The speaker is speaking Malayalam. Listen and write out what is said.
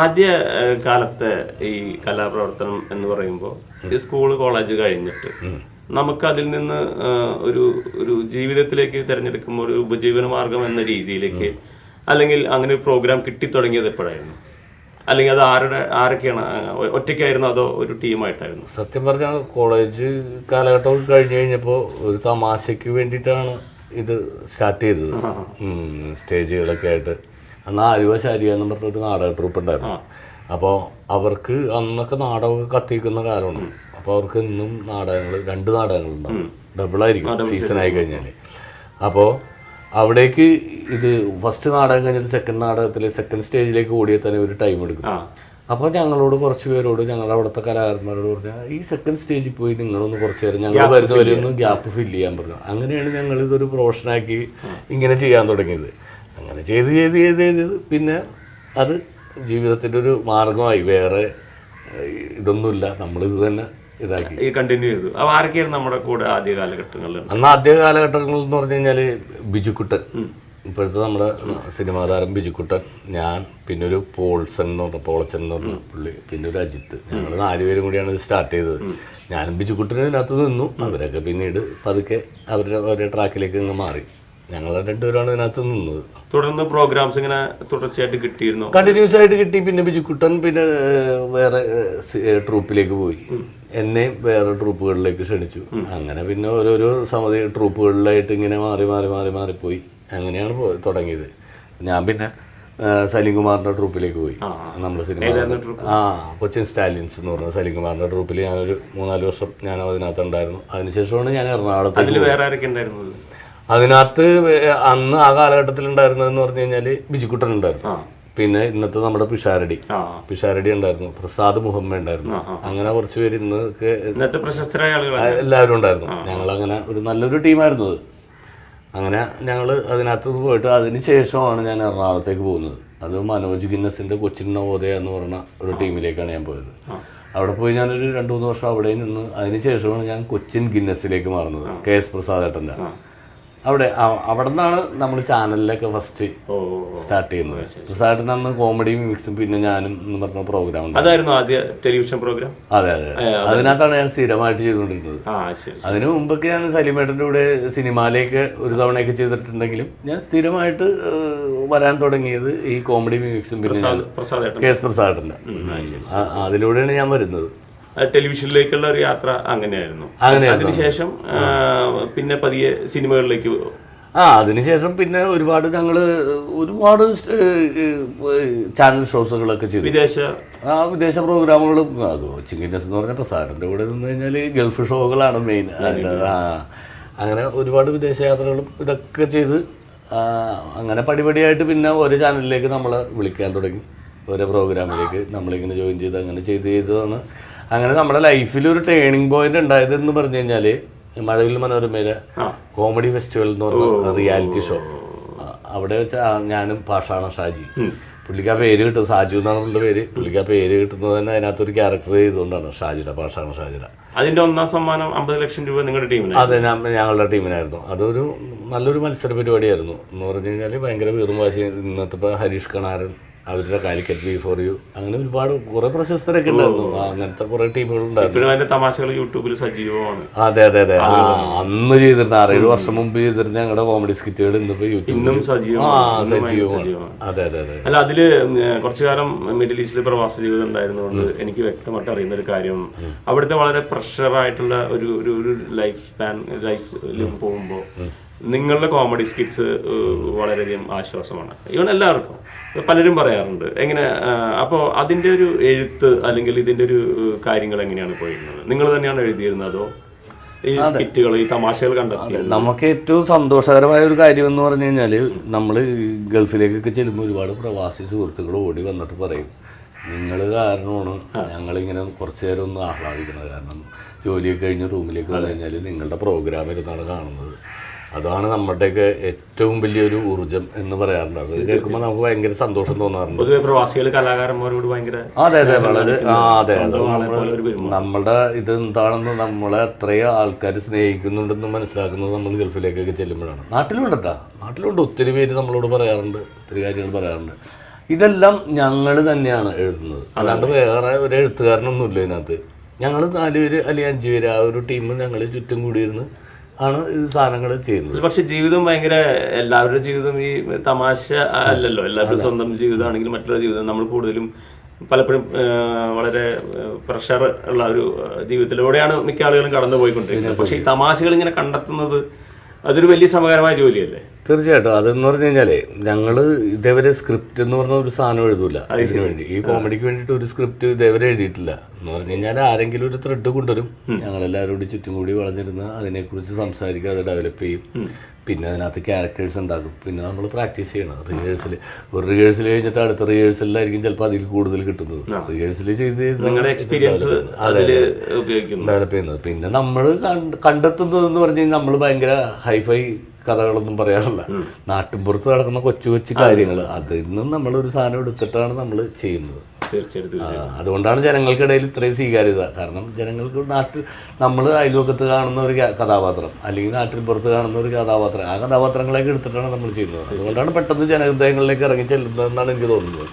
ആദ്യ കാലത്തെ ഈ കലാപ്രവർത്തനം എന്ന് പറയുമ്പോൾ ഈ സ്കൂൾ കോളേജ് കഴിഞ്ഞിട്ട് നമുക്ക് അതിൽ നിന്ന് ഒരു ഒരു ജീവിതത്തിലേക്ക് തിരഞ്ഞെടുക്കുമ്പോൾ ഒരു ഉപജീവന മാർഗം എന്ന രീതിയിലേക്ക് അല്ലെങ്കിൽ അങ്ങനെ ഒരു പ്രോഗ്രാം കിട്ടിത്തുടങ്ങിയത് എപ്പോഴായിരുന്നു? അല്ലെങ്കിൽ അത് ആരുടെ ആരൊക്കെയാണ് ഒറ്റയ്ക്കായിരുന്നു അതോ ഒരു ടീമായിട്ടായിരുന്നു? സത്യം പറഞ്ഞാൽ കോളേജ് കാലഘട്ടം കഴിഞ്ഞു കഴിഞ്ഞപ്പോൾ ഒരു തമാശയ്ക്ക് വേണ്ടിയിട്ടാണ് ഇത് സ്റ്റാർട്ട് ചെയ്തത്. സ്റ്റേജുകളൊക്കെ ആയിട്ട്. അന്ന് ആലുവ എന്ന് പറഞ്ഞൊരു നാടക ട്രൂപ്പ് ഉണ്ടായിരുന്നു. അപ്പോൾ അവർക്ക് അന്നൊക്കെ നാടകമൊക്കെ കത്തിക്കുന്ന കാലമാണ്. അപ്പോൾ അവർക്ക് ഇന്നും നാടകങ്ങൾ രണ്ട് നാടകങ്ങളുണ്ടാവും. ഡബിളായിരിക്കും സീസൺ ആയി കഴിഞ്ഞാൽ അപ്പോൾ അവിടേക്ക് ഇത് ഫസ്റ്റ് നാടകം കഴിഞ്ഞിട്ട് സെക്കൻഡ് നാടകത്തിൽ സെക്കൻഡ് സ്റ്റേജിലേക്ക് ഓടിയാൽ തന്നെ ഒരു ടൈം എടുക്കും. അപ്പോൾ ഞങ്ങളോട് കുറച്ച് പേരോട് ഞങ്ങളുടെ അവിടുത്തെ കലാകാരന്മാരോട് പറഞ്ഞാൽ ഈ സെക്കൻഡ് സ്റ്റേജിൽ പോയി നിങ്ങളൊന്ന് കുറച്ച് നേരം ഞങ്ങൾ വരുന്ന വരെ ഒന്ന് ഗ്യാപ്പ് ഫില്ല് ചെയ്യാൻ പറഞ്ഞു. അങ്ങനെയാണ് ഞങ്ങൾ ഇതൊരു പ്രൊഫഷനാക്കി ഇങ്ങനെ ചെയ്യാൻ തുടങ്ങിയത്. അങ്ങനെ ചെയ്ത് ചെയ്ത് ചെയ്ത് ചെയ്ത് പിന്നെ അത് ജീവിതത്തിന്റെ ഒരു മാർഗമായി. വേറെ ഇതൊന്നുമില്ല. നമ്മളിത് തന്നെ ഇതാക്കി. ഈ കണ്ടിന്യൂ ചെയ്തു. അപ്പോൾ ആരൊക്കെയായിരുന്നു നമ്മുടെ കൂടെ ആദ്യ കാലഘട്ടങ്ങളിൽ? അന്ന് ആദ്യ കാലഘട്ടങ്ങളിൽ എന്ന് പറഞ്ഞു കഴിഞ്ഞാൽ ബിജുക്കുട്ടൻ. ഇപ്പോഴത്തെ നമ്മുടെ സിനിമാ താരം ബിജുക്കുട്ടൻ ഞാൻ പിന്നെ ഒരു പോൾസൺ എന്ന് പറഞ്ഞ പോളച്ചൻ എന്ന് പറഞ്ഞ പുള്ളി പിന്നെ ഒരു അജിത്ത്. ഞങ്ങൾ നാലുപേരും കൂടിയാണ് ഇത് സ്റ്റാർട്ട് ചെയ്തത്. ഞാനും ബിജുക്കുട്ടനും ഇതിനകത്ത് നിന്നു. അവരൊക്കെ പിന്നീട് പതുക്കെ അവരുടെ അവരുടെ ട്രാക്കിലേക്ക് അങ്ങ് മാറി. ഞങ്ങൾ രണ്ടുപേരാണ് ഇതിനകത്ത് നിന്നത്. തുടർന്ന് പ്രോഗ്രാംസ് ഇങ്ങനെ തുടർച്ചയായിട്ട് കിട്ടിയിരുന്നു? കണ്ടിന്യൂസ് ആയിട്ട് കിട്ടി. പിന്നെ ബിജുക്കുട്ടൻ പിന്നെ വേറെ ട്രൂപ്പിലേക്ക് പോയി. എന്നെയും വേറെ ട്രൂപ്പുകളിലേക്ക് ക്ഷണിച്ചു. അങ്ങനെ പിന്നെ ഓരോരോ സമിതി ട്രൂപ്പുകളിലായിട്ട് ഇങ്ങനെ മാറി മാറി മാറി മാറിപ്പോയി അങ്ങനെയാണ് തുടങ്ങിയത്. ഞാൻ പിന്നെ സലീംകുമാറിന്റെ സലീം കുമാറിന്റെ ട്രൂപ്പിലേക്ക് പോയി. നമ്മുടെ സിനിമ ആ കൊച്ചിൻ സ്റ്റാലിൻസ് എന്ന് പറഞ്ഞ സലീം കുമാറിന്റെ ട്രൂപ്പിൽ ഞാനൊരു മൂന്നാൽ വർഷം ഞാൻ അതിനകത്ത് ഉണ്ടായിരുന്നു അതിനുശേഷമാണ് ഞാൻ എറണാകുളത്ത് അതിനകത്ത് അന്ന് ആ കാലഘട്ടത്തിൽ ഉണ്ടായിരുന്നതെന്ന് പറഞ്ഞു കഴിഞ്ഞാൽ ബിജുക്കുട്ടൻ ഉണ്ടായിരുന്നു പിന്നെ ഇന്നത്തെ നമ്മുടെ പിഷാരടി. പിഷാരടി ഉണ്ടായിരുന്നു പ്രസാദ് മുഹമ്മ ഉണ്ടായിരുന്നു. അങ്ങനെ കുറച്ച് പേര് ഇന്ന് പ്രശസ്തരായ എല്ലാവരും ഉണ്ടായിരുന്നു. ഞങ്ങൾ അങ്ങനെ ഒരു നല്ലൊരു ടീമായിരുന്നു അത്. അങ്ങനെ ഞങ്ങൾ അതിനകത്ത് പോയിട്ട് അതിന് ശേഷമാണ് ഞാൻ എറണാകുളത്തേക്ക് പോകുന്നത്. അത് മനോജ് ഗിന്നസിന്റെ കൊച്ചിൻ നവോദയ എന്ന് പറഞ്ഞ ഒരു ടീമിലേക്കാണ് ഞാൻ പോയത്. അവിടെ പോയി ഞാനൊരു രണ്ടു മൂന്ന് വർഷം അവിടെ നിന്ന് അതിന് ശേഷമാണ് ഞാൻ കൊച്ചിൻ ഗിന്നസിലേക്ക് മാറുന്നത് കെ എസ് പ്രസാദേട്ടന്റെ. അവിടെ അവിടെ നിന്നാണ് നമ്മൾ ചാനലിലൊക്കെ ഫസ്റ്റ് സ്റ്റാർട്ട് ചെയ്യുന്നത്. പ്രസാദ് അന്ന് കോമഡി മിക്സും പിന്നെ ഞാനും എന്ന് പറഞ്ഞ പ്രോഗ്രാം അതായിരുന്നു ആദ്യ ടെലിവിഷൻ പ്രോഗ്രാം അതെ അതെ അതിനകത്താണ് ഞാൻ സ്ഥിരമായിട്ട് ചെയ്തുകൊണ്ടിരുന്നത്. അതിനു മുമ്പൊക്കെ ഞാൻ സലിമേട്ടന്റെ കൂടെ സിനിമയിലേക്ക് ഒരു തവണയൊക്കെ ചെയ്തിട്ടുണ്ടെങ്കിലും ഞാൻ സ്ഥിരമായിട്ട് വരാൻ തുടങ്ങിയത് ഈ കോമഡി മിക്സും പിന്നെ കെ എസ് പ്രസാദിന്റെ അതിലൂടെയാണ് ഞാൻ വരുന്നത്. ടെലിവിഷനിലേക്കുള്ള ഒരു യാത്ര അങ്ങനെയായിരുന്നു. അതിനുശേഷം പിന്നെ പതിയെ സിനിമകളിലേക്ക് ആ അതിനുശേഷം പിന്നെ ഒരുപാട് ഞങ്ങൾ ഒരുപാട് ചാനൽ ഷോസുകളൊക്കെ ചെയ്തു. വിദേശ ആ വിദേശ പ്രോഗ്രാമുകളും അത് ഇൻഡസ് എന്ന് പറഞ്ഞ പ്രസാരന്റെ കൂടെ നിന്ന് കഴിഞ്ഞാൽ ഗൾഫ് ഷോകളാണ് മെയിൻ ആ അങ്ങനെ ഒരുപാട് വിദേശ യാത്രകളും ഇതൊക്കെ ചെയ്ത് അങ്ങനെ പടിപടിയായിട്ട് പിന്നെ ഓരോ ചാനലിലേക്ക് നമ്മളെ വിളിക്കാൻ തുടങ്ങി. ഓരോ പ്രോഗ്രാമിലേക്ക് നമ്മളിങ്ങനെ ജോയിൻ ചെയ്ത് അങ്ങനെ ചെയ്ത് ചെയ്തതാണ് അങ്ങനെ നമ്മുടെ ലൈഫിൽ ഒരു ടേണിംഗ് പോയിന്റ് ഉണ്ടായത് എന്ന് പറഞ്ഞു കഴിഞ്ഞാൽ മഴവിൽ മനോരമയിലെ കോമഡി ഫെസ്റ്റിവൽ എന്ന് പറഞ്ഞ റിയാലിറ്റി ഷോ അവിടെ വെച്ച് ഞാനും പാഷാണ ഷാജി. പുള്ളിക്ക് ആ പേര് കിട്ടും. സാജു എന്നാണ് പുള്ളിയുടെ പേര്. പുള്ളിക്ക് ആ പേര് കിട്ടുന്നത് തന്നെ അതിനകത്തൊരു ക്യാരക്ടർ ചെയ്തുകൊണ്ടാണ് ഷാജിയുടെ പാഷാണ് ഷാജിയുടെ. അതിന്റെ ഒന്നാം സമ്മാനം അമ്പത് ലക്ഷം രൂപ നിങ്ങളുടെ ടീമിന്. അതെ ഞങ്ങളുടെ ടീമിനായിരുന്നു. അതൊരു നല്ലൊരു മത്സര പരിപാടിയായിരുന്നു. എന്ന് പറഞ്ഞു കഴിഞ്ഞാൽ ഭയങ്കര വീറും വാശി ഇന്നത്തെ ഹരീഷ് കണാരൻ അവരുടെ കാലിക്കറ്റ് ബി ഫോർ യു അങ്ങനെ ഒരുപാട് കുറെ പ്രശസ്തരൊക്കെ ഉണ്ടായിരുന്നു. അങ്ങനത്തെ കുറെ ടീമുകളുണ്ടായിരുന്നു അതിന്റെ തമാശകൾ യൂട്യൂബിൽ സജീവമാണ്. അതെ അതെ അതെ. അന്ന് ചെയ്തിരുന്ന ആറേഴ് വർഷം മുമ്പ് ചെയ്തിരുന്ന ഞങ്ങളുടെ കോമഡി സ്കിറ്റുകൾ ഇന്നിപ്പോ യൂട്യൂബിൽ സജീവമാണ്. അതെ അതെ അതെ. അല്ല അതിൽ കുറച്ചു കാലം മിഡിൽ ഈസ്റ്റിൽ പ്രവാസ ജീവിതം ഉണ്ടായിരുന്നതുകൊണ്ട് എനിക്ക് വ്യക്തമായിട്ട് അറിയുന്ന ഒരു കാര്യം അവിടുത്തെ വളരെ പ്രഷർ ആയിട്ടുള്ള ഒരു ഒരു ഒരു ലൈഫ് സ്പാൻ ലൈഫിൽ പോകുമ്പോൾ നിങ്ങളുടെ കോമഡി സ്കിറ്റ്സ് വളരെയധികം ആശ്വാസമാണ്. ഇവൻ എല്ലാവർക്കും. പലരും പറയാറുണ്ട്. എങ്ങനെ അപ്പോ അതിന്റെ ഒരു എഴുത്ത് അല്ലെങ്കിൽ ഇതിന്റെ ഒരു കാര്യങ്ങൾ എങ്ങനെയാണ് പോയിരുന്നത്? നിങ്ങൾ തന്നെയാണ് എഴുതിയിരുന്നത് അതോ? ഈ സ്കിറ്റുകൾ ഈ തമാശകൾ കണ്ടെത്തി നമുക്ക് ഏറ്റവും സന്തോഷകരമായ ഒരു കാര്യം എന്ന് പറഞ്ഞു കഴിഞ്ഞാൽ നമ്മൾ ഗൾഫിലേക്കൊക്കെ ചെല്ലുമ്പോൾ ഒരുപാട് പ്രവാസി സുഹൃത്തുക്കൾ ഓടി വന്നിട്ട് പറയും നിങ്ങൾ കാരണമാണ് ഞങ്ങളിങ്ങനെ കുറച്ച് നേരം ഒന്ന് ആഹ്ലാദിക്കുന്നത്. കാരണം ജോലിയൊക്കെ കഴിഞ്ഞ് റൂമിലേക്ക് വന്നു കഴിഞ്ഞാൽ നിങ്ങളുടെ പ്രോഗ്രാം ഇരുന്നാണ് കാണുന്നത്. അതാണ് നമ്മുടെയൊക്കെ ഏറ്റവും വലിയൊരു ഊർജം എന്ന് പറയാറുണ്ട്. അത് കേൾക്കുമ്പോൾ നമുക്ക് ഭയങ്കര സന്തോഷം തോന്നാറുണ്ട്. പൊതുവെ പ്രവാസികൾ കലാകാരന്മാരോട് ഭയങ്കര അതെ അതെ വളരെ ആ അതെ അത്. നമ്മളുടെ ഇത് എന്താണെന്ന് നമ്മളെ അത്രയും ആൾക്കാർ സ്നേഹിക്കുന്നുണ്ടെന്ന് മനസ്സിലാക്കുന്നത് നമ്മൾ ഗൾഫിലേക്കൊക്കെ ചെല്ലുമ്പോഴാണ്. നാട്ടിലുണ്ട് കേട്ടോ നാട്ടിലുണ്ട്. ഒത്തിരി പേര് നമ്മളോട് പറയാറുണ്ട്. ഒത്തിരി കാര്യങ്ങൾ പറയാറുണ്ട്. ഇതെല്ലാം ഞങ്ങൾ തന്നെയാണ് എഴുതുന്നത്. അല്ലാണ്ട് വേറെ ഒരു എഴുത്തുകാരനൊന്നുമില്ല ഇതിനകത്ത്. ഞങ്ങൾ നാലുപേര് അല്ലെങ്കിൽ അഞ്ചുപേര് ആ ഒരു ടീം ഞങ്ങൾ ചുറ്റും കൂടിയിരുന്ന് ആണ് ഇത് സാധനങ്ങൾ ചെയ്യുന്നത്. പക്ഷെ ജീവിതം ഭയങ്കര എല്ലാവരുടെ ജീവിതം ഈ തമാശ അല്ലല്ലോ. എല്ലാവരുടെ സ്വന്തം ജീവിതമാണെങ്കിലും മറ്റുള്ള ജീവിതം നമ്മൾ കൂടുതലും പലപ്പോഴും വളരെ പ്രഷർ ഉള്ള ഒരു ജീവിതത്തിലൂടെയാണ് മിക്ക ആളുകളും കടന്നു പോയിക്കൊണ്ടിരിക്കുന്നത് പക്ഷെ ഈ തമാശകൾ ഇങ്ങനെ കണ്ടെത്തുന്നത് അതൊരു വലിയ സമകരമായ ജോലിയല്ലേ? തീർച്ചയായിട്ടും. അതെന്ന് പറഞ്ഞു കഴിഞ്ഞാലേ ഞങ്ങൾ ഇതേവരെ സ്ക്രിപ്റ്റ് എന്ന് പറഞ്ഞ ഒരു സാധനം എഴുതൂല അതിന് വേണ്ടി. ഈ കോമഡിക്ക് വേണ്ടിയിട്ട് ഒരു സ്ക്രിപ്റ്റ് ഇതേവരെ എഴുതിയിട്ടില്ല. എന്ന് പറഞ്ഞു കഴിഞ്ഞാൽ ആരെങ്കിലും ഒരു ത്രെഡ് കൊണ്ടുവരും. ഞങ്ങളെല്ലാവരും കൂടി ചുറ്റും കൂടി വളഞ്ഞിരുന്ന് അതിനെക്കുറിച്ച് സംസാരിക്കുക അത് ഡെവലപ്പ് ചെയ്യും. പിന്നെ അതിനകത്ത് ക്യാരക്ടേഴ്സ് ഉണ്ടാക്കും പിന്നെ നമ്മൾ പ്രാക്ടീസ് ചെയ്യണം. റിഹേഴ്സൽ ഒരു റിഹേഴ്സൽ കഴിഞ്ഞിട്ട് അടുത്ത റിഹേഴ്സലിലായിരിക്കും ചിലപ്പോൾ അതിൽ കൂടുതൽ കിട്ടുന്നത്. റിഹേഴ്സൽ ചെയ്ത് എക്സ്പീരിയൻസ് ഡെവലപ്പ് ചെയ്യുന്നത്. പിന്നെ നമ്മൾ കണ്ടെത്തുന്നത് എന്ന് പറഞ്ഞു കഴിഞ്ഞാൽ നമ്മൾ ഭയങ്കര ഹൈഫൈ കഥകളൊന്നും പറയാറില്ല. നാട്ടിൻപുറത്ത് നടക്കുന്ന കൊച്ചു കൊച്ചു കാര്യങ്ങൾ. അതിൽ നിന്നും ഒരു സാധനം എടുത്തിട്ടാണ് നമ്മൾ ചെയ്യുന്നത്. തീർച്ചയായിട്ടും അതുകൊണ്ടാണ് ജനങ്ങൾക്കിടയിൽ ഇത്രയും സ്വീകാര്യത. കാരണം ജനങ്ങൾക്ക് നാട്ടിൽ നമ്മൾ അയൽവക്കത്ത് കാണുന്ന ഒരു കഥാപാത്രം അല്ലെങ്കിൽ നാട്ടിൽ പുറത്ത് കാണുന്ന ഒരു കഥാപാത്രം ആ കഥാപാത്രങ്ങളൊക്കെ എടുത്തിട്ടാണ് നമ്മൾ ചെയ്യുന്നത്. അതുകൊണ്ടാണ് പെട്ടെന്ന് ജനഹൃദയങ്ങളിലേക്ക് ഇറങ്ങി ചെല്ലുന്നതെന്നാണ് എനിക്ക് തോന്നുന്നത്.